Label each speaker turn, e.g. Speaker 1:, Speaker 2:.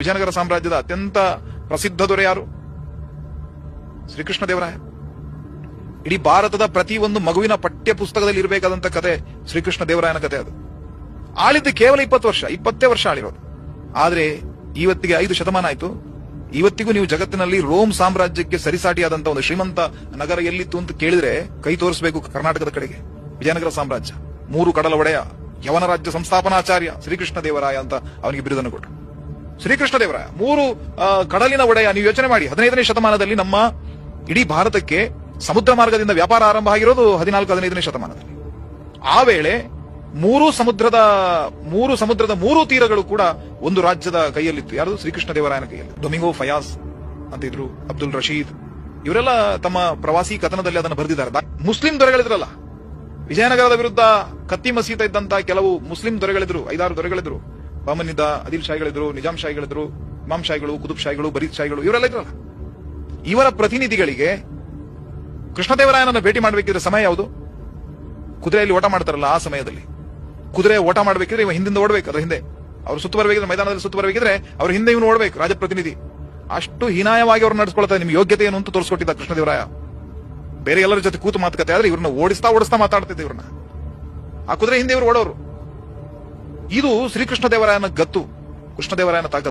Speaker 1: ವಿಜಯನಗರ ಸಾಮ್ರಾಜ್ಯದ ಅತ್ಯಂತ ಪ್ರಸಿದ್ಧ ದೊರೆ ಯಾರು? ಶ್ರೀಕೃಷ್ಣ ದೇವರಾಯ ಇಡೀ ಭಾರತದ ಪ್ರತಿ ಒಂದು ಮಗುವಿನ ಪಠ್ಯ ಪುಸ್ತಕದಲ್ಲಿ ಇರಬೇಕಾದಂತ ಕತೆ ಶ್ರೀಕೃಷ್ಣ ದೇವರಾಯನ ಕತೆ ಅದು. ಆಳಿದ್ದು ಕೇವಲ ಇಪ್ಪತ್ತು ವರ್ಷ, ಇಪ್ಪತ್ತೇ ವರ್ಷ ಆಳಿರೋದು. ಆದ್ರೆ ಇವತ್ತಿಗೆ ಐದು ಶತಮಾನ ಆಯ್ತು. ಇವತ್ತಿಗೂ ನೀವು ಜಗತ್ತಿನಲ್ಲಿ ರೋಮ್ ಸಾಮ್ರಾಜ್ಯಕ್ಕೆ ಸರಿಸಾಟಿಯಾದಂತ ಒಂದು ಶ್ರೀಮಂತ ನಗರ ಎಲ್ಲಿತ್ತು ಅಂತ ಕೇಳಿದ್ರೆ ಕೈ ತೋರಿಸಬೇಕು ಕರ್ನಾಟಕದ ಕಡೆಗೆ. ವಿಜಯನಗರ ಸಾಮ್ರಾಜ್ಯ. ಮೂರು ಕಡಲ ಒಡೆಯ ಯವನ ರಾಜ್ಯ ಸಂಸ್ಥಾಪನಾಚಾರ್ಯ ಶ್ರೀಕೃಷ್ಣ ದೇವರಾಯ ಅಂತ ಅವನಿಗೆ ಬಿರುದನ್ನು ಕೊಟ್ಟರು. ಶ್ರೀಕೃಷ್ಣ ದೇವರಾಯ ಮೂರು ಕಡಲಿನ ಒಡೆಯ ನೀವು ಯೋಚನೆ ಮಾಡಿ. ಹದಿನೈದನೇ ಶತಮಾನದಲ್ಲಿ ನಮ್ಮ ಇಡೀ ಭಾರತಕ್ಕೆ ಸಮುದ್ರ ಮಾರ್ಗದಿಂದ ವ್ಯಾಪಾರ ಆರಂಭ ಆಗಿರೋದು ಹದಿನಾಲ್ಕು, ಹದಿನೈದನೇ ಶತಮಾನದಲ್ಲಿ. ಆ ವೇಳೆ ಮೂರು ಸಮುದ್ರದ ಮೂರು ಸಮುದ್ರದ ಮೂರು ತೀರಗಳು ಕೂಡ ಒಂದು ರಾಜ್ಯದ ಕೈಯಲ್ಲಿತ್ತು. ಯಾರು ಶ್ರೀಕೃಷ್ಣ ದೇವರಾಯನ ಕೈಯಲ್ಲಿ. ಡೊಮಿಂಗೋ ಫಯಾಸ್ ಅಂತ ಇದ್ರು ಅಬ್ದುಲ್ ರಶೀದ್. ಇವರೆಲ್ಲ ತಮ್ಮ ಪ್ರವಾಸಿ ಕಥನದಲ್ಲಿ ಅದನ್ನು ಬರೆದಿದ್ದಾರೆ. ಮುಸ್ಲಿಂ ದೊರೆಗಳಿದ್ರಲ್ಲ. ವಿಜಯನಗರದ ವಿರುದ್ಧ ಕತ್ತಿ ಮಸೀತ ಇದ್ದಂತ ಕೆಲವು ಮುಸ್ಲಿಂ ದೊರೆಗಳಿದ್ರು, ಐದಾರು ದೊರೆಗಳಿದ್ರು. ಬಾಮನಿದ್ದ ಅದಿಲ್ ಶಾಹಿಗಳಿದ್ರು ನಿಜಾಮ್ ಶಾಹಿಗಳಿದ್ರು, ಇಮಾಮ್ ಶಾಹಿಗಳು ಕುದುಬ್ ಶಾಹಿಗಳು, ಬರೀದ್ ಶಾಹಿಗಳು, ಇವರೆಲ್ಲ ಇದ್ರಲ್ಲ. ಇವರ ಪ್ರತಿನಿಧಿಗಳಿಗೆ ಕೃಷ್ಣದೇವರಾಯನನ್ನು ಭೇಟಿ ಮಾಡಬೇಕಿದ್ರೆ ಸಮಯ ಯಾವುದು? ಕುದುರೆಯಲ್ಲಿ ಓಟ ಮಾಡ್ತಾರಲ್ಲ ಆ ಸಮಯದಲ್ಲಿ. ಕುದುರೆ ಓಟ ಮಾಡಬೇಕಿದ್ರೆ ಇವ ಹಿಂದಿಂದ ಓಡಬೇಕು, ಅದ್ರ ಹಿಂದೆ. ಅವ್ರು ಸುತ್ತು ಬರಬೇಕಿದ್ರೆ ಮೈದಾನದಲ್ಲಿ ಸುತ್ತು ಬರಬೇಕಿದ್ರೆ ಅವ್ರ ಹಿಂದೆ ಇವನು ಓಡಬೇಕು ರಾಜಪ್ರತಿನಿಧಿ ಅಷ್ಟು ಹೀನಾಯವಾಗಿ ಅವ್ರು ನಡೆಸ್ಕೊಳ್ತಾರೆ ನಿಮ್ ಯೋಗ್ಯತೆ ಏನು ಅಂತ ತೋರಿಸ್ಕೊಟ್ಟಿದ್ದ ಕೃಷ್ಣದೇವರಾಯ. ಬೇರೆ ಎಲ್ಲರ ಜೊತೆ ಕೂತು ಮಾತುಕತೆ ಆದ್ರೆ ಇವ್ರನ್ನ ಓಡಿಸ್ತಾ ಓಡಿಸ್ತಾ ಮಾತಾಡ್ತಿದ್ದೆ ಇವ್ರನ್ನ. ಆ ಕುದುರೆ ಹಿಂದೆ ಇವ್ರು ಓಡೋರು. ಇದು ಶ್ರೀಕೃಷ್ಣದೇವರಾಯನ ಗತ್ತು. ಕೃಷ್ಣದೇವರಾಯನ ತಾಕತ್ತು.